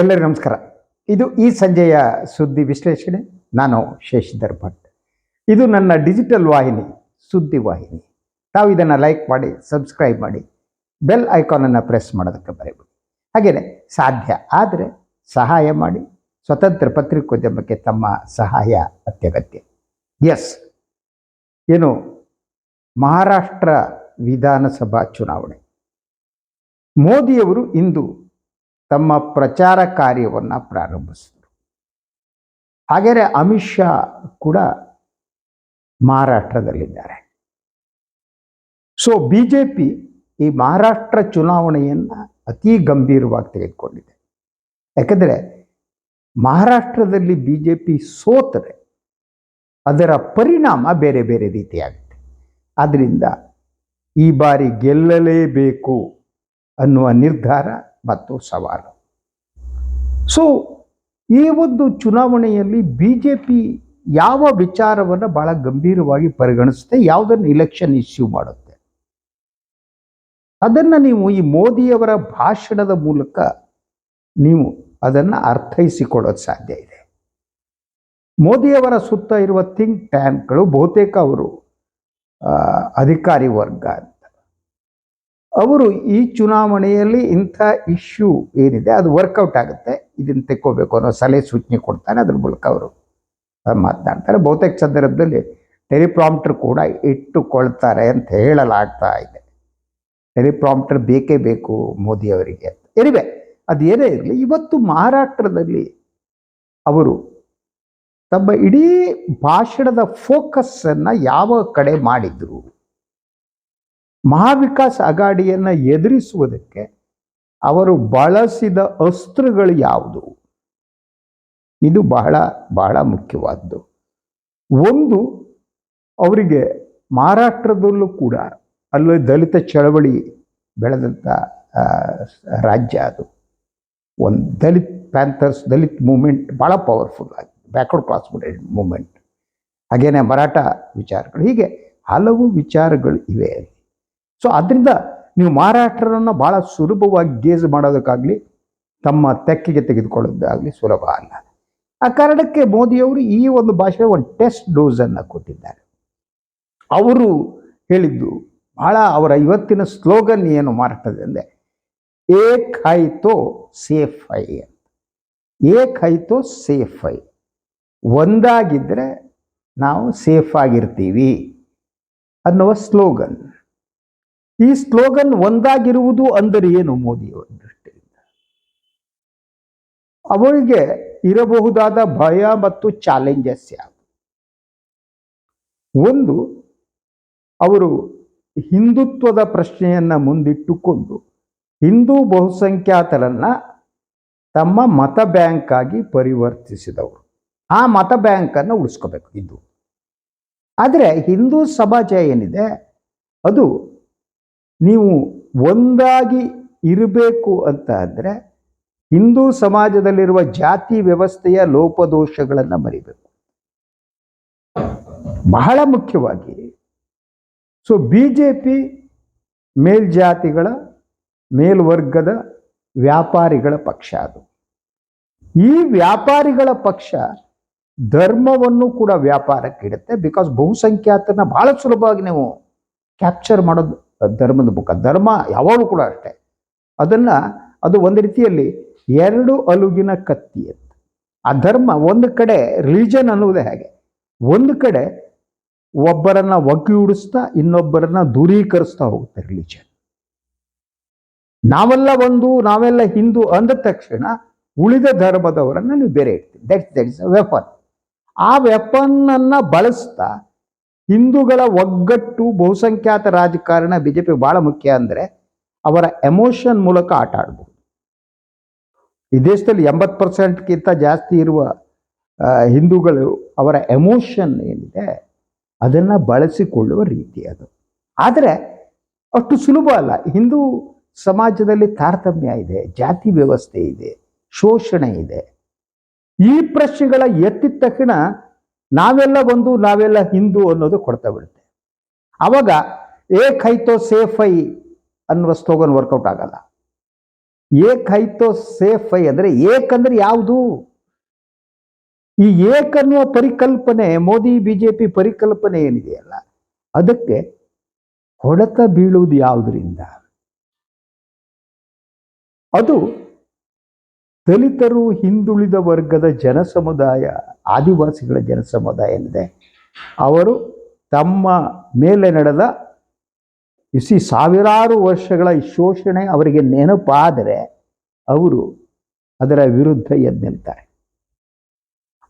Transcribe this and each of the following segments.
ಎಲ್ಲರಿಗೂ ನಮಸ್ಕಾರ. ಇದು ಈ ಸಂಜೆಯ ಸುದ್ದಿ ವಿಶ್ಲೇಷಣೆ. ನಾನು ಶೇಷಧರ್ ಭಟ್ ಇದು ನನ್ನ ಡಿಜಿಟಲ್ ವಾಹಿನಿ, ಸುದ್ದಿ ವಾಹಿನಿ. ತಾವು ಇದನ್ನು ಲೈಕ್ ಮಾಡಿ, ಸಬ್ಸ್ಕ್ರೈಬ್ ಮಾಡಿ, ಬೆಲ್ ಐಕಾನನ್ನು ಪ್ರೆಸ್ ಮಾಡೋದಕ್ಕೆ ಬರೀಬೇಡಿ ಹಾಗೆಯೇ ಸಾಧ್ಯ ಆದರೆ ಸಹಾಯ ಮಾಡಿ. ಸ್ವತಂತ್ರ ಪತ್ರಿಕೋದ್ಯಮಕ್ಕೆ ತಮ್ಮ ಸಹಾಯ ಅತ್ಯಗತ್ಯ. ಎಸ್, ಏನು ಮಹಾರಾಷ್ಟ್ರ ವಿಧಾನಸಭಾ ಚುನಾವಣೆ. ಮೋದಿಯವರು ಇಂದು ತಮ್ಮ ಪ್ರಚಾರ ಕಾರ್ಯವನ್ನು ಪ್ರಾರಂಭಿಸಿದರು. ಹಾಗೆಯೇ ಅಮಿತ್ ಶಾ ಕೂಡ ಮಹಾರಾಷ್ಟ್ರದಲ್ಲಿದ್ದಾರೆ. ಸೊ ಬಿ ಜೆ ಪಿ ಈ ಮಹಾರಾಷ್ಟ್ರ ಚುನಾವಣೆಯನ್ನು ಅತಿ ಗಂಭೀರವಾಗಿ ತೆಗೆದುಕೊಂಡಿದೆ. ಯಾಕಂದರೆ ಮಹಾರಾಷ್ಟ್ರದಲ್ಲಿ ಬಿ ಜೆ ಪಿ ಸೋತರೆ ಅದರ ಪರಿಣಾಮ ಬೇರೆ ಬೇರೆ ರೀತಿಯಾಗುತ್ತೆ. ಆದ್ದರಿಂದ ಈ ಬಾರಿ ಗೆಲ್ಲಲೇಬೇಕು ಅನ್ನುವ ನಿರ್ಧಾರ ಮತ್ತು ಸವಾಲು. ಸೊ ಈ ಒಂದು ಚುನಾವಣೆಯಲ್ಲಿ ಬಿ ಜೆ ಪಿ ಯಾವ ವಿಚಾರವನ್ನು ಬಹಳ ಗಂಭೀರವಾಗಿ ಪರಿಗಣಿಸುತ್ತೆ, ಯಾವುದನ್ನು ಇಲೆಕ್ಷನ್ ಇಶ್ಯೂ ಮಾಡುತ್ತೆ? ಅದನ್ನು ನೀವು ಈ ಮೋದಿಯವರ ಭಾಷಣದ ಮೂಲಕ ನೀವು ಅದನ್ನು ಅರ್ಥೈಸಿಕೊಳ್ಳೋದು ಸಾಧ್ಯ ಇದೆ. ಮೋದಿಯವರ ಸುತ್ತ ಇರುವ ಥಿಂಕ್ ಟ್ಯಾಂಕ್ಗಳು ಬಹುತೇಕ ಅವರು ಅಧಿಕಾರಿ ವರ್ಗ ಅವರು ಈ ಚುನಾವಣೆಯಲ್ಲಿ ಇಂಥ ಇಶ್ಯೂ ಏನಿದೆ, ಅದು ವರ್ಕೌಟ್ ಆಗುತ್ತೆ. ಇದನ್ನು ತೆಕ್ಕೋಬೇಕು ಅನ್ನೋ ಸಲಹೆ ಸೂಚನೆ ಕೊಡ್ತಾರೆ. ಅದ್ರ ಮೂಲಕ ಅವರು ಮಾತನಾಡ್ತಾರೆ. ಬಹುತೇಕ ಸಂದರ್ಭದಲ್ಲಿ ಟೆಲಿಪ್ರಾಂಪ್ಟರ್ ಕೂಡ ಇಟ್ಟುಕೊಳ್ತಾರೆ ಅಂತ ಹೇಳಲಾಗ್ತಾ ಇದೆ. ಟೆಲಿಪ್ರಾಂಪ್ಟರ್ ಬೇಕೇ ಬೇಕು ಮೋದಿಯವರಿಗೆ ಅಂತ. ಎನಿವೆ ಅದು ಏನೇ ಇರಲಿ, ಇವತ್ತು ಮಹಾರಾಷ್ಟ್ರದಲ್ಲಿ ಅವರು ತಮ್ಮ ಇಡೀ ಭಾಷಣದ ಫೋಕಸ್ಸನ್ನು ಯಾವ ಕಡೆ ಮಾಡಿದ್ರು? ಮಹಾವಿಕಾಸ್ ಅಗಾಡಿಯನ್ನು ಎದುರಿಸುವುದಕ್ಕೆ ಅವರು ಬಳಸಿದ ಅಸ್ತ್ರಗಳು ಯಾವುದು? ಇದು ಬಹಳ ಬಹಳ ಮುಖ್ಯವಾದ್ದು. ಒಂದು, ಅವರಿಗೆ ಮಹಾರಾಷ್ಟ್ರದಲ್ಲೂ ಕೂಡ ಅಲ್ಲಿ ದಲಿತ ಚಳವಳಿ ಬೆಳೆದಂಥ ರಾಜ್ಯ ಅದು. ಒಂದು ದಲಿತ್ ಪ್ಯಾಂಥರ್ಸ್, ದಲಿತ್ ಮೂಮೆಂಟ್ ಭಾಳ ಪವರ್ಫುಲ್ ಆಗಿ, ಬ್ಯಾಕ್ವರ್ಡ್ ಕ್ಲಾಸ್ ಮೂಮೆಂಟ್. ಹಾಗೇನೆ ಮರಾಠ ವಿಚಾರಗಳು, ಹೀಗೆ ಹಲವು ವಿಚಾರಗಳು ಇವೆ. ಸೊ ಅದರಿಂದ ನೀವು ಮಾರಾಟರನ್ನು ಭಾಳ ಸುಲಭವಾಗಿ ಗೇಜ್ ಮಾಡೋದಕ್ಕಾಗಲಿ ತಮ್ಮ ತೆಕ್ಕೆಗೆ ತೆಗೆದುಕೊಳ್ಳೋದಾಗಲಿ ಸುಲಭ ಅಲ್ಲ. ಆ ಕಾರಣಕ್ಕೆ ಮೋದಿಯವರು ಈ ಒಂದು ಭಾಷೆ ಒಂದು ಟೆಸ್ಟ್ ಡೋಸನ್ನು ಕೊಟ್ಟಿದ್ದಾರೆ. ಅವರು ಹೇಳಿದ್ದು ಬಹಳ ಅವರ ಇವತ್ತಿನ ಸ್ಲೋಗನ್ ಏನು ಮರಾಠದಲ್ಲಿ ಏಕ್ ಆಯಿತೋ ಸೇಫ್ ಐ ಅಂತ. ಏಕ್ ಆಯಿತೋ ಸೇಫ್ ಐ ಒಂದಾಗಿದ್ದರೆ ನಾವು ಸೇಫ್ ಆಗಿರ್ತೀವಿ ಅನ್ನುವ ಸ್ಲೋಗನ್. ಈ ಸ್ಲೋಗನ್ ಒಂದಾಗಿರುವುದು ಅಂದರೆ ಏನು ಮೋದಿಯವರ ದೃಷ್ಟಿಯಿಂದ? ಅವರಿಗೆ ಇರಬಹುದಾದ ಭಯ ಮತ್ತು ಚಾಲೆಂಜಸ್ ಯಾವುದು? ಒಂದು, ಅವರು ಹಿಂದುತ್ವದ ಪ್ರಶ್ನೆಯನ್ನು ಮುಂದಿಟ್ಟುಕೊಂಡು ಹಿಂದೂ ಬಹುಸಂಖ್ಯಾತರನ್ನ ತಮ್ಮ ಮತ ಬ್ಯಾಂಕ್ ಆಗಿ ಪರಿವರ್ತಿಸಿದವರು. ಆ ಮತ ಬ್ಯಾಂಕನ್ನು ಉಳಿಸ್ಕೋಬೇಕು ಇದು ಆದರೆ ಹಿಂದೂ ಸಮಾಜ ಏನಿದೆ? ಅದು ನೀವು ಒಂದಾಗಿ ಇರಬೇಕು ಅಂತ ಅಂದರೆ ಹಿಂದೂ ಸಮಾಜದಲ್ಲಿರುವ ಜಾತಿ ವ್ಯವಸ್ಥೆಯ ಲೋಪದೋಷಗಳನ್ನು ಮರಿಬೇಕು. ಬಹಳ ಮುಖ್ಯವಾಗಿ, ಸೊ ಬಿ ಜೆ ಪಿ ಮೇಲ್ಜಾತಿಗಳ, ಮೇಲ್ವರ್ಗದ ವ್ಯಾಪಾರಿಗಳ ಪಕ್ಷ ಅದು. ಈ ವ್ಯಾಪಾರಿಗಳ ಪಕ್ಷ ಧರ್ಮವನ್ನು ಕೂಡ ವ್ಯಾಪಾರಕ್ಕಿಡುತ್ತೆ ಬಿಕಾಸ್ ಬಹುಸಂಖ್ಯಾತನ ಬಹಳ ಸುಲಭವಾಗಿ ನೀವು ಕ್ಯಾಪ್ಚರ್ ಮಾಡೋದು ಧರ್ಮದ ಮುಖ. ಧರ್ಮ ಯಾವಾಗಲೂ ಕೂಡ ಅಷ್ಟೇ. ಅದನ್ನು ಅದು ಒಂದು ರೀತಿಯಲ್ಲಿ ಎರಡು ಅಲುಗಿನ ಕತ್ತಿ ಅಂತ. ಆ ಧರ್ಮ ಒಂದು ಕಡೆ ರಿಲಿಜನ್ ಅನ್ನುವುದೇ ಹಾಗೆ. ಒಂದು ಕಡೆ ಒಬ್ಬರನ್ನ ಒಗ್ಗೂಡಿಸ್ತಾ ಇನ್ನೊಬ್ಬರನ್ನ ದೂರೀಕರಿಸ್ತಾ ಹೋಗುತ್ತೆ ರಿಲಿಜನ್ ನಾವೆಲ್ಲ ಒಂದು, ನಾವೆಲ್ಲ ಹಿಂದೂ ಅಂದ ತಕ್ಷಣ ಉಳಿದ ಧರ್ಮದವರನ್ನು ನೀವು ಬೇರೆ ಇಡ್ತೀವಿ ದಟ್ಸ್ ದಟ್ಸ್ ವೆಪನ್ ಆ ವೆಪನ್ ಅನ್ನ ಬಳಸ್ತಾ ಹಿಂದೂಗಳ ಒಗ್ಗಟ್ಟು ಬಹುಸಂಖ್ಯಾತ ರಾಜಕಾರಣ ಬಿಜೆಪಿ ಬಹಳ ಮುಖ್ಯ ಅಂದರೆ ಅವರ ಎಮೋಷನ್ ಮೂಲಕ ಆಟ ಆಡಬಹುದು ಈ ದೇಶದಲ್ಲಿ ಎಂಬತ್ತು ಪರ್ಸೆಂಟ್ಗಿಂತ ಜಾಸ್ತಿ ಇರುವ ಹಿಂದೂಗಳು ಅವರ ಎಮೋಷನ್ ಏನಿದೆ ಅದನ್ನು ಬಳಸಿಕೊಳ್ಳುವ ರೀತಿ ಅದು. ಆದರೆ ಅಷ್ಟು ಸುಲಭ ಅಲ್ಲ. ಹಿಂದೂ ಸಮಾಜದಲ್ಲಿ ತಾರತಮ್ಯ ಇದೆ, ಜಾತಿ ವ್ಯವಸ್ಥೆ ಇದೆ, ಶೋಷಣೆ ಇದೆ. ಈ ಪ್ರಶ್ನೆಗಳ ಎತ್ತಿದ ತಕ್ಷಣ ನಾವೆಲ್ಲ ಒಂದು, ನಾವೆಲ್ಲ ಹಿಂದೂ ಅನ್ನೋದು ಕೊಡ್ತಾ ಬಿಡುತ್ತೆ. ಅವಾಗ ಏಕ್ ಆಯ್ತೋ ಸೇಫ್ ಐ ಅನ್ನುವ ಸ್ಲೋಗನ್ ವರ್ಕೌಟ್ ಆಗಲ್ಲ. ಏಕ್ ಆಯ್ತೋ ಸೇಫ್ ಐ ಅಂದ್ರೆ ಏಕ್ ಅಂದ್ರೆ ಯಾವುದು? ಈ ಏಕ್ ಅನ್ನುವ ಪರಿಕಲ್ಪನೆ, ಮೋದಿ ಬಿಜೆಪಿ ಪರಿಕಲ್ಪನೆ ಏನಿದೆಯಲ್ಲ ಅದಕ್ಕೆ ಹೊಡೆತ ಬೀಳುವುದು ಯಾವುದರಿಂದ? ಅದು ದಲಿತರು ಹಿಂದುಳಿದ ವರ್ಗದ ಜನಸಮುದಾಯ, ಆದಿವಾಸಿಗಳ ಜನಸಮುದಾಯ ಏನಿದೆ, ಅವರು ತಮ್ಮ ಮೇಲೆ ನಡೆದ ಇಸಿ ಸಾವಿರಾರು ವರ್ಷಗಳ ಶೋಷಣೆ ಅವರಿಗೆ ನೆನಪಾದರೆ ಅವರು ಅದರ ವಿರುದ್ಧ ಎದ್ದು ನಿಲ್ತಾರೆ.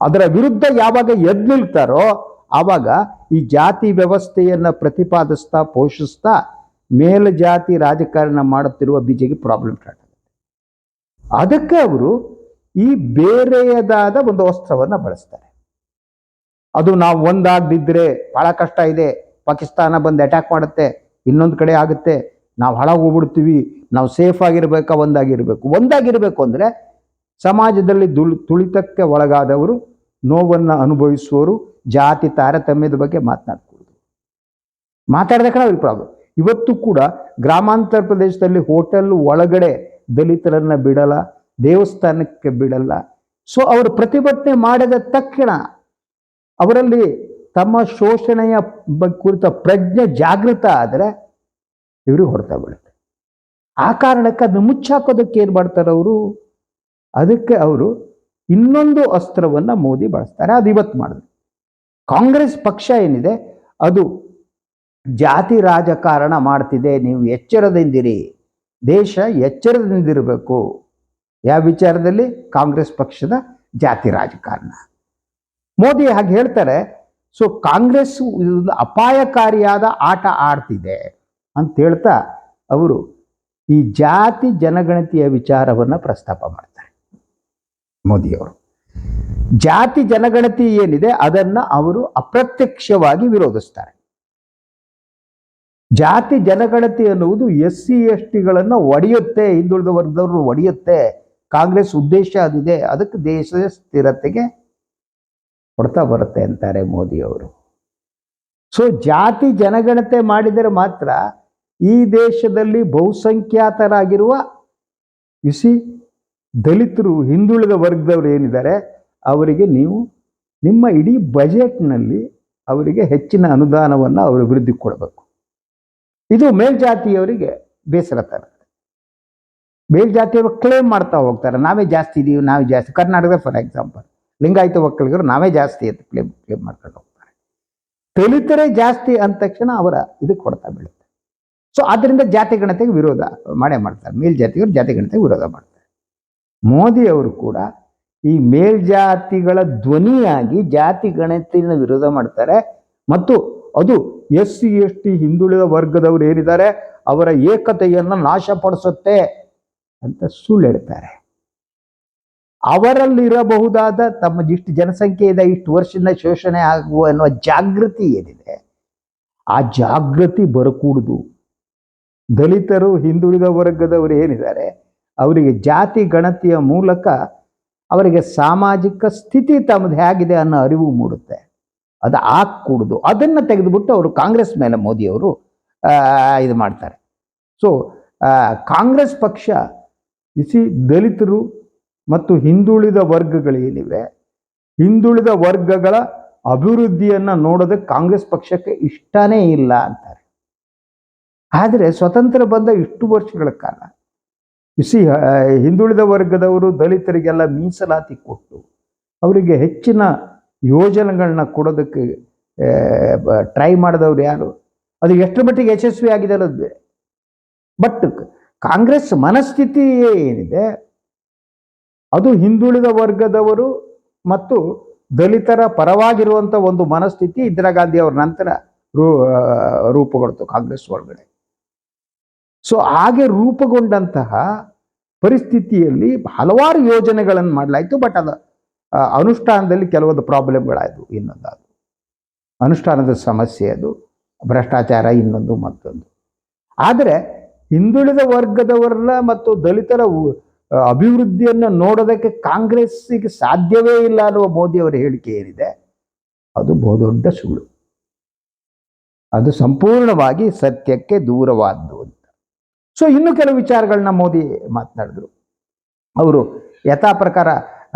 ಅದರ ವಿರುದ್ಧ ಯಾವಾಗ ಎದ್ದು ನಿಲ್ತಾರೋ ಆವಾಗ ಈ ಜಾತಿ ವ್ಯವಸ್ಥೆಯನ್ನು ಪ್ರತಿಪಾದಿಸ್ತಾ, ಪೋಷಿಸ್ತಾ, ಮೇಲ್ಜಾತಿ ರಾಜಕಾರಣ ಮಾಡುತ್ತಿರುವ ಬಿಜೆಪಿ ಪ್ರಾಬ್ಲಮ್ ಸ್ಟಾರ್ಟ್ ಅದಕ್ಕೆ ಅವರು ಈ ಬೇರೆಯದಾದ ಒಂದು ವಸ್ತ್ರವನ್ನು ಬಳಸ್ತಾರೆ. ಅದು ನಾವು ಒಂದಾಗದಿದ್ದರೆ ಭಾಳ ಕಷ್ಟ ಇದೆ. ಪಾಕಿಸ್ತಾನ ಬಂದು ಅಟ್ಯಾಕ್ ಮಾಡುತ್ತೆ, ಇನ್ನೊಂದು ಕಡೆ ಆಗುತ್ತೆ. ನಾವು ಹಾಳಾಗೋಗ್ಬಿಡ್ತೀವಿ ನಾವು ಸೇಫ್ ಆಗಿರ್ಬೇಕಾ, ಒಂದಾಗಿರಬೇಕು. ಒಂದಾಗಿರಬೇಕು ಅಂದರೆ ಸಮಾಜದಲ್ಲಿ ದುಲ್, ತುಳಿತಕ್ಕೆ ಒಳಗಾದವರು, ನೋವನ್ನು ಅನುಭವಿಸುವವರು, ಜಾತಿ ತಾರತಮ್ಯದ ಬಗ್ಗೆ ಮಾತನಾಡ್ಕೊಡುದು ಮಾತಾಡಿದ ಕಡೆ ಅವ್ರಿಗೆ ಪ್ರಾಬ್ಲಮ್ ಇವತ್ತು ಕೂಡ ಗ್ರಾಮಾಂತರ ಪ್ರದೇಶದಲ್ಲಿ ಹೋಟೆಲ್ ಒಳಗಡೆ ದಲಿತರನ್ನ ಬಿಡಲ್ಲ, ದೇವಸ್ಥಾನಕ್ಕೆ ಬಿಡಲ್ಲ. ಸೊ ಅವರು ಪ್ರತಿಭಟನೆ ಮಾಡಿದ ತಕ್ಷಣ ಅವರಲ್ಲಿ ತಮ್ಮ ಶೋಷಣೆಯ ಬಗ್ಗೆ ಕುರಿತ ಪ್ರಜ್ಞೆ ಜಾಗೃತ ಆದರೆ ಇವರು ಹೊಡೆತ ಬೀಳುತ್ತೆ. ಆ ಕಾರಣಕ್ಕೆ ಅದನ್ನು ಮುಚ್ಚಾಕೋದಕ್ಕೆ ಏನು ಮಾಡ್ತಾರೆ ಅವರು? ಅದಕ್ಕೆ ಅವರು ಇನ್ನೊಂದು ಅಸ್ತ್ರವನ್ನು ಮೋದಿ ಬಳಸ್ತಾರೆ. ಅದು ಇವತ್ತು ಮಾಡಿದ್ರು. ಕಾಂಗ್ರೆಸ್ ಪಕ್ಷ ಏನಿದೆ? ಅದು ಜಾತಿ ರಾಜಕಾರಣ ಮಾಡ್ತಿದೆ, ನೀವು ಎಚ್ಚರದಿಂದಿರಿ ದೇಶ ಎಚ್ಚರದಿಂದಿರಬೇಕು. ಯಾವ ವಿಚಾರದಲ್ಲಿ? ಕಾಂಗ್ರೆಸ್ ಪಕ್ಷದ ಜಾತಿ ರಾಜಕಾರಣ. ಮೋದಿ ಹಾಗೆ ಹೇಳ್ತಾರೆ, ಸೊ, ಕಾಂಗ್ರೆಸ್ ಇದೊಂದು ಅಪಾಯಕಾರಿಯಾದ ಆಟ ಆಡ್ತಿದೆ. ಅಂತ ಹೇಳ್ತಾ ಅವರು ಈ ಜಾತಿ ಜನಗಣತಿಯ ವಿಚಾರವನ್ನು ಪ್ರಸ್ತಾಪ ಮಾಡ್ತಾರೆ ಮೋದಿಯವರು. ಜಾತಿ ಜನಗಣತಿ ಏನಿದೆ ಅದನ್ನು ಅವರು ಅಪ್ರತ್ಯಕ್ಷವಾಗಿ ವಿರೋಧಿಸ್ತಾರೆ. ಜಾತಿ ಜನಗಣತಿ ಅನ್ನುವುದು ಎಸ್ ಸಿ ಎಸ್ ಟಿಗಳನ್ನು ಒಡೆಯುತ್ತೆ ಹಿಂದುಳಿದ ವರ್ಗದವರು ಒಡೆಯುತ್ತೆ. ಕಾಂಗ್ರೆಸ್ ಉದ್ದೇಶ ಅದಿದೆ. ಅದಕ್ಕೆ ದೇಶದ ಸ್ಥಿರತೆಗೆ ಕೊಡ್ತಾ ಬರುತ್ತೆ ಅಂತಾರೆ ಮೋದಿಯವರು. ಸೊ ಜಾತಿ ಜನಗಣತೆ ಮಾಡಿದರೆ ಮಾತ್ರ ಈ ದೇಶದಲ್ಲಿ ಬಹುಸಂಖ್ಯಾತರಾಗಿರುವ ಇಸಿ ದಲಿತರು, ಹಿಂದುಳಿದ ವರ್ಗದವರು ಏನಿದ್ದಾರೆ, ಅವರಿಗೆ ನೀವು ನಿಮ್ಮ ಇಡೀ ಬಜೆಟ್ನಲ್ಲಿ ಅವರಿಗೆ ಹೆಚ್ಚಿನ ಅನುದಾನವನ್ನು ಅವರು ಅಭಿವೃದ್ಧಿ ಕೊಡಬೇಕು. ಇದು ಮೇಲ್ಜಾತಿಯವರಿಗೆ ಬೇಸರ ತರ ಮೇಲ್ಜಾತಿಯವರು ಕ್ಲೇಮ್ ಮಾಡ್ತಾ ಹೋಗ್ತಾರೆ. ನಾವೇ ಜಾಸ್ತಿ ಇದೀವಿ, ನಾವೇ ಜಾಸ್ತಿ. ಕರ್ನಾಟಕದ ಫಾರ್ ಎಕ್ಸಾಂಪಲ್ ಲಿಂಗಾಯತ ಒಕ್ಕಲಿಗರು ನಾವೇ ಜಾಸ್ತಿ ಅಂತ ಕ್ಲೇಮ್ ಕ್ಲೇಮ್ ಮಾಡ್ಕೊಂಡು ಹೋಗ್ತಾರೆ. ದಲಿತರೇ ಜಾಸ್ತಿ ಅಂದ ತಕ್ಷಣ ಅವರ ಇದಕ್ಕೆ ಕೊಡ್ತಾ ಬೀಳುತ್ತೆ. ಸೊ ಆದ್ದರಿಂದ ಜಾತಿ ಗಣತೆಗೆ ವಿರೋಧ ಮಾಡೇ ಮಾಡ್ತಾರೆ. ಮೇಲ್ಜಾತಿಯವರು ಜಾತಿ ಗಣತೆಗೆ ವಿರೋಧ ಮಾಡ್ತಾರೆ. ಮೋದಿ ಅವರು ಕೂಡ ಈ ಮೇಲ್ಜಾತಿಗಳ ಧ್ವನಿಯಾಗಿ ಜಾತಿ ಗಣತಿನ ವಿರೋಧ ಮಾಡ್ತಾರೆ. ಮತ್ತು ಅದು ಎಸ್ ಸಿ ಎಸ್ ಟಿ ಹಿಂದುಳಿದ ವರ್ಗದವರು ಏನಿದ್ದಾರೆ, ಅವರ ಏಕತೆಯನ್ನು ನಾಶಪಡಿಸುತ್ತೆ ಅಂತ ಸುಳ್ಳು ಹೇಳ್ತಾರೆ. ಅವರಲ್ಲಿರಬಹುದಾದ ತಮ್ಮ ಇಷ್ಟು ಜನಸಂಖ್ಯೆ ಇದೆ, ಇಷ್ಟು ವರ್ಷದಿಂದ ಶೋಷಣೆ ಆಗುವ ಅನ್ನುವ ಜಾಗೃತಿ ಏನಿದೆ, ಆ ಜಾಗೃತಿ ಬರಕೂಡುದು. ದಲಿತರು, ಹಿಂದುಳಿದ ವರ್ಗದವರು ಏನಿದ್ದಾರೆ, ಅವರಿಗೆ ಜಾತಿ ಗಣತಿಯ ಮೂಲಕ ಅವರಿಗೆ ಸಾಮಾಜಿಕ ಸ್ಥಿತಿ ತಮ್ಮದು ಹೇಗಿದೆ ಅನ್ನೋ ಅರಿವು ಮೂಡುತ್ತೆ. ಅದು ಕೂಡುದು ಅದನ್ನು ತೆಗೆದುಬಿಟ್ಟು ಅವರು ಕಾಂಗ್ರೆಸ್ ಮೇಲೆ ಮೋದಿಯವರು ಇದು ಮಾಡ್ತಾರೆ. ಸೊ ಕಾಂಗ್ರೆಸ್ ಪಕ್ಷ ಇಸಿ ದಲಿತರು ಮತ್ತು ಹಿಂದುಳಿದ ವರ್ಗಗಳೇನಿವೆ, ಹಿಂದುಳಿದ ವರ್ಗಗಳ ಅಭಿವೃದ್ಧಿಯನ್ನ ನೋಡೋದಕ್ಕೆ ಕಾಂಗ್ರೆಸ್ ಪಕ್ಷಕ್ಕೆ ಇಷ್ಟನೇ ಇಲ್ಲ ಅಂತಾರೆ. ಆದರೆ ಸ್ವತಂತ್ರ ಬಂದ ಇಷ್ಟು ವರ್ಷಗಳ ಕಾಲ ಇಸಿ ಹಿಂದುಳಿದ ವರ್ಗದವರು ದಲಿತರಿಗೆಲ್ಲ ಮೀಸಲಾತಿ ಕೊಟ್ಟು, ಅವರಿಗೆ ಹೆಚ್ಚಿನ ಯೋಜನೆಗಳನ್ನ ಕೊಡೋದಕ್ಕೆ ಟ್ರೈ ಮಾಡಿದವ್ರು ಯಾರು? ಅದು ಎಷ್ಟು ಮಟ್ಟಿಗೆ ಯಶಸ್ವಿ ಆಗಿದೆ ಅನ್ನೋದು ಬಟ್ ಕಾಂಗ್ರೆಸ್ ಮನಸ್ಥಿತಿ ಏನಿದೆ? ಅದು ಹಿಂದುಳಿದ ವರ್ಗದವರು ಮತ್ತು ದಲಿತರ ಪರವಾಗಿರುವಂಥ ಒಂದು ಮನಸ್ಥಿತಿ ಇಂದಿರಾ ಗಾಂಧಿ ಅವರ ನಂತರ ರೂ ರೂಪುಗೊಳ್ತು ಕಾಂಗ್ರೆಸ್ ಒಳಗಡೆ. ಸೊ ಹಾಗೆ ರೂಪುಗೊಂಡಂತಹ ಪರಿಸ್ಥಿತಿಯಲ್ಲಿ ಹಲವಾರು ಯೋಜನೆಗಳನ್ನು ಮಾಡಲಾಯಿತು ಬಟ್ ಅದು ಅನುಷ್ಠಾನದಲ್ಲಿ ಕೆಲವೊಂದು ಪ್ರಾಬ್ಲಮ್ಗಳಾಯಿತು ಇನ್ನೊಂದಾದ ಅನುಷ್ಠಾನದ ಸಮಸ್ಯೆ ಅದು, ಭ್ರಷ್ಟಾಚಾರ, ಇನ್ನೊಂದು ಮತ್ತೊಂದು. ಆದರೆ ಹಿಂದುಳಿದ ವರ್ಗದವರನ್ನ ಮತ್ತು ದಲಿತರ ಅಭಿವೃದ್ಧಿಯನ್ನು ನೋಡೋದಕ್ಕೆ ಕಾಂಗ್ರೆಸ್ಸಿಗೆ ಸಾಧ್ಯವೇ ಇಲ್ಲ ಅನ್ನುವ ಮೋದಿ ಅವರ ಹೇಳಿಕೆ ಏನಿದೆ, ಅದು ಬಹುದೊಡ್ಡ ಸುಳ್ಳು. ಅದು ಸಂಪೂರ್ಣವಾಗಿ ಸತ್ಯಕ್ಕೆ ದೂರವಾದ್ದು ಅಂತ. ಸೊ ಇನ್ನು ಕೆಲವು ವಿಚಾರಗಳನ್ನ ಮೋದಿ ಮಾತನಾಡಿದ್ರು. ಅವರು ಯಥಾ ಪ್ರಕಾರ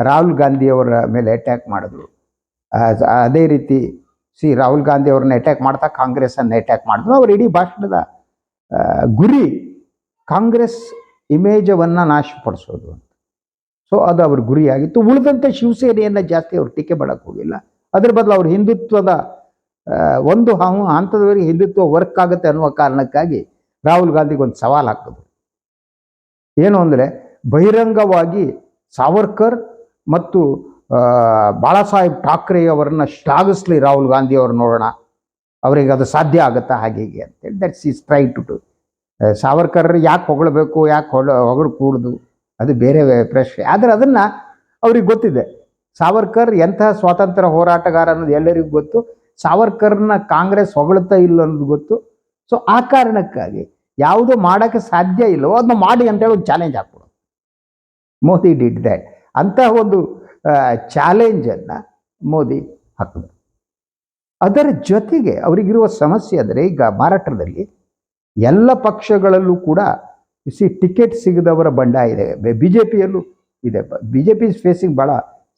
ರಾಹುಲ್ ಗಾಂಧಿಯವರ ಮೇಲೆ ಅಟ್ಯಾಕ್ ಮಾಡಿದ್ರು. ಅದೇ ರೀತಿ ಸಿ ರಾಹುಲ್ ಗಾಂಧಿ ಅವ್ರನ್ನ ಅಟ್ಯಾಕ್ ಮಾಡ್ತಾ ಕಾಂಗ್ರೆಸ್ಸನ್ನು ಅಟ್ಯಾಕ್ ಮಾಡಿದ್ರು. ಅವ್ರ ಇಡೀ ಭಾಷಣದ ಗುರಿ ಕಾಂಗ್ರೆಸ್ ಇಮೇಜವನ್ನು ನಾಶಪಡಿಸೋದು ಅಂತ. ಸೊ ಅದು ಅವ್ರ ಗುರಿಯಾಗಿತ್ತು. ಉಳಿದಂತೆ ಶಿವಸೇನೆಯನ್ನು ಜಾಸ್ತಿ ಅವ್ರು ಟೀಕೆ ಮಾಡೋಕೆ ಹೋಗಿಲ್ಲ. ಅದ್ರ ಬದಲು ಅವ್ರ ಹಿಂದುತ್ವದ ಒಂದು ಹಂತದವರೆಗೆ ಹಿಂದುತ್ವ ವರ್ಕ್ ಆಗುತ್ತೆ ಅನ್ನುವ ಕಾರಣಕ್ಕಾಗಿ ರಾಹುಲ್ ಗಾಂಧಿಗೆ ಒಂದು ಸವಾಲು ಹಾಕಿದ್ರು ಏನು ಅಂದರೆ, ಬಹಿರಂಗವಾಗಿ ಸಾವರ್ಕರ್ ಮತ್ತು ಬಾಳಾ ಸಾಹೇಬ್ ಠಾಕ್ರೆ ಅವರನ್ನ ಶ್ಲಾಘಿಸ್ಲಿ ರಾಹುಲ್ ಗಾಂಧಿ ನೋಡೋಣ. ಅವರಿಗೆ ಅದು ಸಾಧ್ಯ ಆಗುತ್ತಾ ಹಾಗೆ ಹೀಗೆ ಅಂತೇಳಿ that's is try to to Savarkar ಯಾಕೆ ಹೊಗಳಬೇಕು, ಯಾಕೆ ಹೊಳ ಹೊಗಳು ಕೂಡುದು ಅದು ಬೇರೆ ಪ್ರಶ್ನೆ. ಆದರೆ ಅದನ್ನು ಅವ್ರಿಗೆ ಗೊತ್ತಿದೆ. ಸಾವರ್ಕರ್ ಎಂತಹ ಸ್ವಾತಂತ್ರ್ಯ ಹೋರಾಟಗಾರ ಅನ್ನೋದು ಎಲ್ಲರಿಗೂ ಗೊತ್ತು. ಸಾವರ್ಕರ್ನ ಕಾಂಗ್ರೆಸ್ ಹೊಗಳುತ್ತಾ ಇಲ್ಲ ಅನ್ನೋದು ಗೊತ್ತು. ಸೊ ಆ ಕಾರಣಕ್ಕಾಗಿ ಯಾವುದು ಮಾಡೋಕ್ಕೆ ಸಾಧ್ಯ ಇಲ್ಲವೋ, ಅದನ್ನ ಮಾಡಿ ಅಂತೇಳಿ ಒಂದು ಚಾಲೆಂಜ್ ಹಾಕ್ಬಿಡೋದು ಮೋದಿ ಡಿಡ್ ದ್ಯಾಟ್ ಅಂತಹ ಒಂದು ಚಾಲೆಂಜನ್ನು ಮೋದಿ ಹಾಕಿದ್ರು. ಅದರ ಜೊತೆಗೆ ಅವರಿಗಿರುವ ಸಮಸ್ಯೆ ಅಂದರೆ ಈಗ ಮಹಾರಾಷ್ಟ್ರದಲ್ಲಿ ಎಲ್ಲ ಪಕ್ಷಗಳಲ್ಲೂ ಕೂಡ ಸಿ ಟಿಕೆಟ್ ಸಿಗದವರ ಬಂಡಾಯ ಇದೆ. ಬಿ ಜೆ ಪಿಯಲ್ಲೂ ಇದೆ. B J P is facing ಭಾಳ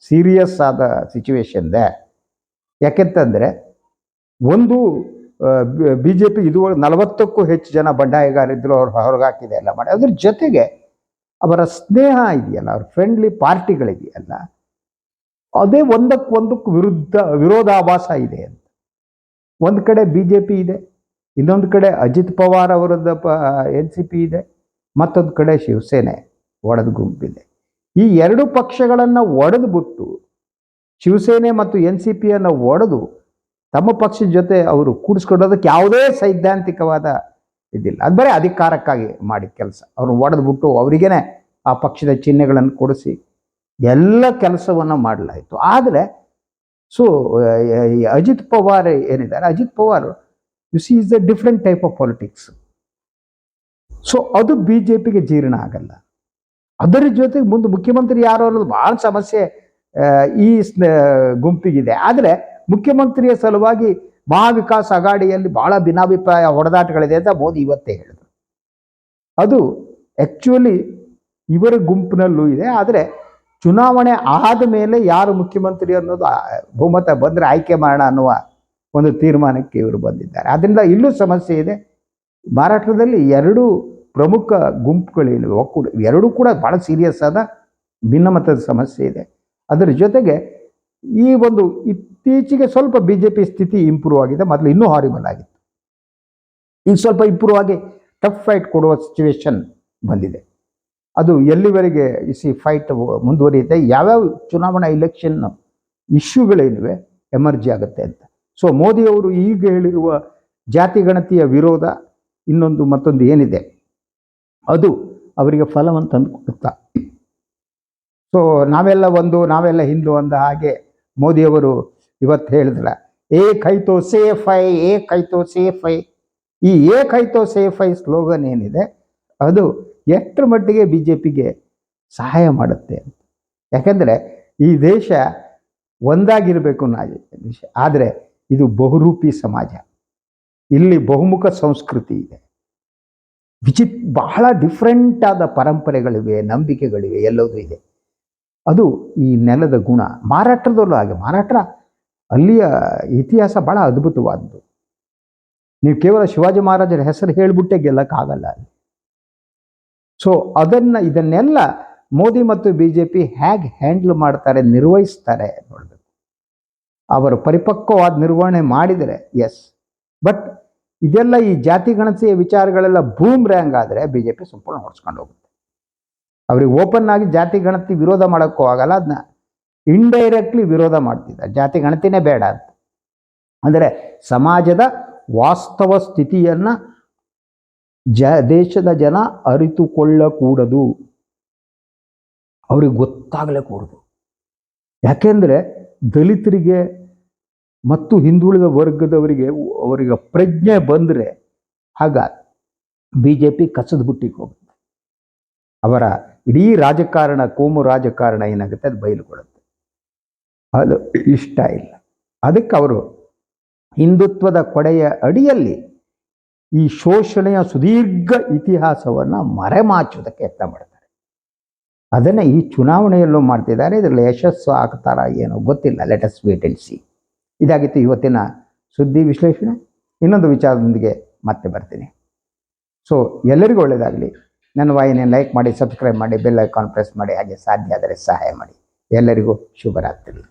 ಸೀರಿಯಸ್ ಆದ ಸಿಚುವೇಶನ್ ಇದೆ. ಯಾಕೆಂತಂದರೆ, ಒಂದು ಬಿ ಜೆ ಪಿ ಇದುವರೆಗೆ ನಲವತ್ತಕ್ಕೂ ಹೆಚ್ಚು ಜನ ಬಂಡಾಯಗಾರಿದ್ರು ಅವ್ರು ಹೊರಗಾಕಿದೆ ಎಲ್ಲ ಮಾಡಿ. ಅದ್ರ ಜೊತೆಗೆ ಅವರ ಸ್ನೇಹ ಇದೆಯಲ್ಲ, ಅವ್ರ ಫ್ರೆಂಡ್ಲಿ ಪಾರ್ಟಿಗಳಿದೆಯಲ್ಲ ಅದೇ ಒಂದಕ್ಕೊಂದಕ್ಕೆ ವಿರುದ್ಧ ವಿರೋಧಾಭಾಸ ಇದೆ ಅಂತ. ಒಂದು ಕಡೆ ಬಿ ಜೆ ಪಿ ಇದೆ, ಇನ್ನೊಂದು ಕಡೆ ಅಜಿತ್ ಪವಾರ್ ಅವರದ ಪ ಎನ್ ಸಿ ಪಿ ಇದೆ, ಮತ್ತೊಂದು ಕಡೆ ಶಿವಸೇನೆ ಒಡೆದ ಗುಂಪಿದೆ ಈ ಎರಡು ಪಕ್ಷಗಳನ್ನು ಒಡೆದುಬಿಟ್ಟು, ಶಿವಸೇನೆ ಮತ್ತು ಎನ್ ಸಿ ಪಿಯನ್ನು ಒಡೆದು ತಮ್ಮ ಪಕ್ಷದ ಜೊತೆ ಅವರು ಕೂಡಿಸ್ಕೊಳ್ಳೋದಕ್ಕೆ ಯಾವುದೇ ಸೈದ್ಧಾಂತಿಕವಾದ ಇದಿಲ್ಲ ಅದು ಬರೀ ಅಧಿಕಾರಕ್ಕಾಗಿ ಮಾಡಿದ ಕೆಲಸ. ಅವ್ರನ್ನ ಒಡೆದ್ಬಿಟ್ಟು ಅವರಿಗೇನೆ ಆ ಪಕ್ಷದ ಚಿಹ್ನೆಗಳನ್ನು ಕೊಡಿಸಿ ಎಲ್ಲ ಕೆಲಸವನ್ನು ಮಾಡಲಾಯಿತು. ಆದರೆ ಸೊ ಅಜಿತ್ ಪವಾರ್ ಏನಿದ್ದಾರೆ? Ajit Pawar you see is a different type of politics so ಅದು ಬಿ ಜೆ ಪಿಗೆ ಜೀರ್ಣ ಆಗಲ್ಲ. ಅದರ ಜೊತೆಗೆ ಮುಂದೆ ಮುಖ್ಯಮಂತ್ರಿ ಯಾರು ಅನ್ನೋದು ಭಾಳ ಸಮಸ್ಯೆ ಈ ಗುಂಪಿಗಿದೆ. ಆದರೆ ಮುಖ್ಯಮಂತ್ರಿಯ ಸಲುವಾಗಿ ಮಹಾವಿಕಾಸ್ ಅಗಾಡಿಯಲ್ಲಿ ಬಹಳ ಭಿನ್ನಾಭಿಪ್ರಾಯ ಹೊಡೆದಾಟಗಳಿದೆ ಅಂತ ಮೋದಿ ಇವತ್ತೇ ಹೇಳಿದರು. ಅದು ಆ್ಯಕ್ಚುಲಿ ಇವರ ಗುಂಪಿನಲ್ಲೂ ಇದೆ, ಆದರೆ ಚುನಾವಣೆ ಆದ ಮೇಲೆ ಯಾರು ಮುಖ್ಯಮಂತ್ರಿ ಅನ್ನೋದು ಬಹುಮತ ಬಂದರೆ ಆಯ್ಕೆ ಮಾಡೋಣ ಅನ್ನುವ ಒಂದು ತೀರ್ಮಾನಕ್ಕೆ ಇವರು ಬಂದಿದ್ದಾರೆ. ಅದರಿಂದ ಇಲ್ಲೂ ಸಮಸ್ಯೆ ಇದೆ. ಮಹಾರಾಷ್ಟ್ರದಲ್ಲಿ ಎರಡು ಪ್ರಮುಖ ಗುಂಪುಗಳೇನಿವೆ ಒಕ್ಕೂಟ ಎರಡೂ ಕೂಡ ಭಾಳ ಸೀರಿಯಸ್ ಆದ ಭಿನ್ನಮತದ ಸಮಸ್ಯೆ ಇದೆ. ಅದರ ಜೊತೆಗೆ ಈ ಒಂದು ಇತ್ತೀಚೆಗೆ ಸ್ವಲ್ಪ ಬಿ ಜೆ ಪಿ ಸ್ಥಿತಿ ಇಂಪ್ರೂವ್ ಆಗಿದೆ. ಮೊದಲು ಇನ್ನೂ ಹಾರಿಬಲ್ ಆಗಿತ್ತು. ಈಗ ಸ್ವಲ್ಪ ಇಂಪ್ರೂವ್ ಆಗಿ ಟಫ್ ಫೈಟ್ ಕೊಡುವ ಸಿಚುವೇಶನ್ ಬಂದಿದೆ. ಅದು ಎಲ್ಲಿವರೆಗೆ ಸಿ ಫೈಟ್ ಮುಂದುವರಿಯುತ್ತೆ, ಯಾವ್ಯಾವ ಚುನಾವಣಾ ಇಲೆಕ್ಷನ್ ಇಶ್ಯೂಗಳೇನಿವೆ ಎಮರ್ಜಿ ಆಗುತ್ತೆ ಅಂತ. ಸೊ ಮೋದಿಯವರು ಈಗ ಹೇಳಿರುವ ಜಾತಿ ಗಣತಿಯ ವಿರೋಧ ಇನ್ನೊಂದು ಮತ್ತೊಂದು ಏನಿದೆ, ಅದು ಅವರಿಗೆ ಫಲವನ್ನು ತಂದು ಕೊಡುತ್ತಾ. ಸೊ ನಾವೆಲ್ಲ ಒಂದು, ನಾವೆಲ್ಲ ಹಿಂದೂ ಅಂದ ಹಾಗೆ ಮೋದಿಯವರು ಇವತ್ತು ಹೇಳಿದ್ರ ಏಕೈತೋ ಸೇಫ್ ಐ ಏಕೈತೋ ಸೇಫ್ ಐ ಈ ಏಕೈತೋ ಸೇಫ್ ಐ ಸ್ಲೋಗನ್ ಏನಿದೆ, ಅದು ಎಷ್ಟರ ಮಟ್ಟಿಗೆ ಬಿ ಜೆ ಪಿಗೆ ಸಹಾಯ ಮಾಡುತ್ತೆ ಅಂತ. ಯಾಕೆಂದರೆ ಈ ದೇಶ ಒಂದಾಗಿರಬೇಕು ದೇಶ. ಆದರೆ ಇದು ಬಹುರೂಪಿ ಸಮಾಜ. ಇಲ್ಲಿ ಬಹುಮುಖ ಸಂಸ್ಕೃತಿ ಇದೆ. ವಿಚಿತ್, ಬಹಳ ಡಿಫ್ರೆಂಟ್ ಆದ ಪರಂಪರೆಗಳಿವೆ, ನಂಬಿಕೆಗಳಿವೆ ಎಲ್ಲವೂ ಇದೆ. ಅದು ಈ ನೆಲದ ಗುಣ. ಮಹಾರಾಷ್ಟ್ರದಲ್ಲೂ ಹಾಗೆ. ಮಹಾರಾಷ್ಟ್ರ ಅಲ್ಲಿಯ ಇತಿಹಾಸ ಬಹಳ ಅದ್ಭುತವಾದದ್ದು ನೀವು ಕೇವಲ ಶಿವಾಜಿ ಮಹಾರಾಜರ ಹೆಸರು ಹೇಳಿಬಿಟ್ಟೆ ಗೆಲ್ಲಕ್ಕಾಗಲ್ಲ ಅಲ್ಲಿ. ಸೊ ಅದನ್ನ, ಇದನ್ನೆಲ್ಲ ಮೋದಿ ಮತ್ತು ಬಿ ಜೆ ಪಿ ಹೇಗೆ ಹ್ಯಾಂಡಲ್ ಮಾಡ್ತಾರೆ, ನಿರ್ವಹಿಸ್ತಾರೆ ನೋಡಬೇಕು. ಅವರು ಪರಿಪಕ್ವವಾದ ನಿರ್ವಹಣೆ ಮಾಡಿದರೆ ಎಸ್ ಬಟ್ ಇದೆಲ್ಲ ಈ ಜಾತಿ ಗಣತಿಯ ವಿಚಾರಗಳೆಲ್ಲ ಬೂಮ್ ರ್ಯಾಂಗ್ ಆದರೆ ಬಿ ಜೆ ಪಿ ಸಂಪೂರ್ಣ ಹೊಡ್ಸ್ಕೊಂಡು ಹೋಗುತ್ತೆ. ಅವ್ರಿಗೆ ಓಪನ್ ಆಗಿ ಜಾತಿ ಗಣತಿ ವಿರೋಧ ಮಾಡೋಕ್ಕೂ ಆಗಲ್ಲ ಅದನ್ನ ಇಂಡೈರೆಕ್ಟ್ಲಿ ವಿರೋಧ ಮಾಡ್ತಿದ್ದ ಜಾತಿ ಗಣತಿನೇ ಬೇಡ ಅಂತ. ಅಂದರೆ ಸಮಾಜದ ವಾಸ್ತವ ಸ್ಥಿತಿಯನ್ನು ಜ, ದೇಶದ ಜನ ಅರಿತುಕೊಳ್ಳಕೂಡದು. ಅವ್ರಿಗೆ ಗೊತ್ತಾಗಲೇ ಕೂಡದು. ಯಾಕೆಂದರೆ ದಲಿತರಿಗೆ ಮತ್ತು ಹಿಂದುಳಿದ ವರ್ಗದವರಿಗೆ ಅವರಿಗೆ ಪ್ರಜ್ಞೆ ಬಂದರೆ ಆಗ ಬಿ ಜೆ ಪಿ ಕಸದ ಬುಟ್ಟಿಗೆ ಹೋಗುತ್ತೆ ಅವರ ಇಡೀ ರಾಜಕಾರಣ, ಕೋಮು ರಾಜಕಾರಣ ಏನಾಗುತ್ತೆ? ಅದು ಬಯಲುಕೊಡುತ್ತೆ. ಅದು ಇಷ್ಟ ಇಲ್ಲ. ಅದಕ್ಕೆ ಅವರು ಹಿಂದುತ್ವದ ಕೊಡೆಯ ಅಡಿಯಲ್ಲಿ ಈ ಶೋಷಣೆಯ ಸುದೀರ್ಘ ಇತಿಹಾಸವನ್ನು ಮರೆಮಾಚೋದಕ್ಕೆ ಯತ್ನ ಮಾಡ್ತಾರೆ. ಅದನ್ನು ಈ ಚುನಾವಣೆಯಲ್ಲೂ ಮಾಡ್ತಿದ್ದಾರೆ. ಇದರಲ್ಲಿ ಯಶಸ್ಸು ಆಗ್ತಾರಾ ಏನೋ ಗೊತ್ತಿಲ್ಲ. ಲೆಟಸ್ ವೇಟ್ ಅಂಡ್ ಸಿ ಇದಾಗಿತ್ತು ಇವತ್ತಿನ ಸುದ್ದಿ ವಿಶ್ಲೇಷಣೆ. ಇನ್ನೊಂದು ವಿಚಾರದೊಂದಿಗೆ ಮತ್ತೆ ಬರ್ತೀನಿ. ಸೊ ಎಲ್ಲರಿಗೂ ಒಳ್ಳೆಯದಾಗಲಿ ನನ್ನ ವಾಹಿನಿ ಲೈಕ್ ಮಾಡಿ ಸಬ್ಸ್ಕ್ರೈಬ್ ಮಾಡಿ ಬೆಲ್ ಐಕಾನ್ ಪ್ರೆಸ್ ಮಾಡಿ, ಹಾಗೆ ಸಾಧ್ಯ ಆದರೆ ಸಹಾಯ ಮಾಡಿ. ಎಲ್ಲರಿಗೂ ಶುಭರಾತ್ರಿ.